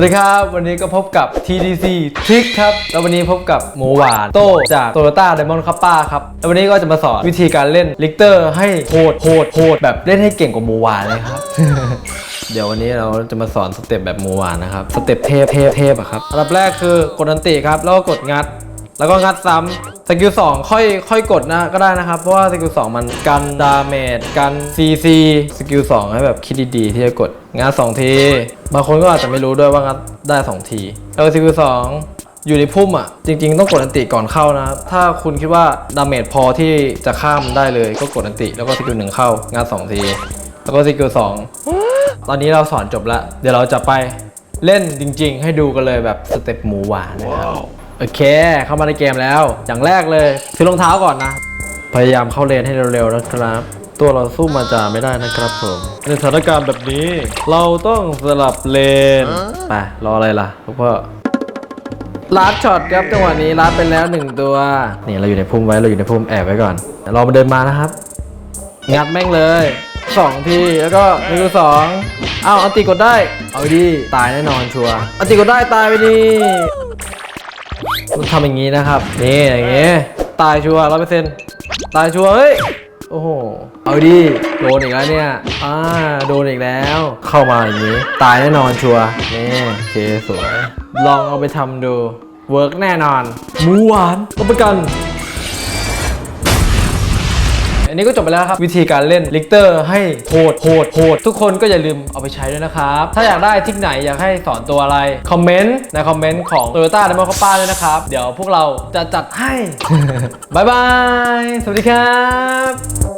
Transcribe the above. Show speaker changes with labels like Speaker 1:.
Speaker 1: วัสดีครับ วันนี้ก็พบกับ TDC Trick ครับ แล้ววันนี้พบกับหมูหวานโตจาก Toyota Diamond c a p p a ครับ แล้ววันนี้ก็จะมาสอนวิธีการเล่นลิกเตอร์ให้โหดโหดโหดแบบเล่นให้เก่งกว่าหมูหวานเลยครับ เดี๋ยววันนี้เราจะมาสอนสเต็ปแบบหมูหวานนะครับ สเต็ปเทพเทพเทพอะครับ อันดับแรกคือกดอันติครับ แล้วก็กดงัด แล้วก็งัดซ้ำสกิล2ค่อยค่อยกดนะก็ได้นะครับ เพราะว่าสกิล2มันกันดาเมจกัน CC สกิล2ให้แบบคิดดีๆที่จะกด งัด2ทีบางคนก็อาจจะไม่รู้ด้วยว่างัดได้2ทีแล้วสกิล2อยู่ในพุ่มอะ จริง ๆ ต้องกดอันติก่อนเข้านะครับถ้าคุณคิดว่าดาเมจพอที่จะข้ามมันได้เลยก็กดอันติ แล้วก็สกิลหนึ่งเข้า งัด2ที แล้วก็สกิล2ตอนนี้เราสอนจบแล้ว เดี๋ยวเราจะไปเล่นจริง ๆ ให้ดูกันเลยแบบสเต็ปหมูหวานนะครับโอเค เข้ามาในเกมแล้ว อย่างแรกเลยถือรองเท้าก่อนนะ พยายามเข้าเลนให้เร็วๆนะครับ ตัวเราสู้มาจาไม่ได้นะครับผมในสถานการณ์แบบนี้ เราต้องสลับเลนไปรออะไรล่ะพวกพ่อลัดช็อตครับจังหวะนี้ลัดไปแล้วหนึ่งตัวนี่เราอยู่ในพุ่มไว้เราอยู่ในพุ่มแอบไว้ก่อนเดี๋ยวรอมาเดินมานะครับ งัดแม่งเลยสองทีแล้วก็หนึ่งสองอ้าวอันติกดได้ เอาดีตายแน่นอนชัวร์อันติกดได้ตายไปดีคุณทำอย่างนี้นะครับนี่อย่างงี้ตายชัวร้อยเปอร์เซ็นต์ตายชัวร์เฮ้ย โอ้โห เอาดิ โดนอีกแล้วเนี่ย อ่า โดนอีกแล้ว เข้ามาอย่างนี้ ตายแน่นอนชัวร์นี่โอเคสวย ลองเอาไปทำดู เวิร์กแน่นอน หมูหวานรับประกัน อันนี้ก็จบไปแล้วครับวิธีการเล่นลิกเตอร์ให้โหดโหดโหดทุกคนก็อย่าลืมเอาไปใช้ด้วยนะครับ ถ้าอยากได้ทิกไหนอยากให้สอนตัวอะไร คอมเมนต์ในคอมเมนต์ของ Toyota d e m o c o p a ด้วยนะครับ เดี๋ยวพวกเราจะจัดให้ บ๊ายบาย สวัสดีครับ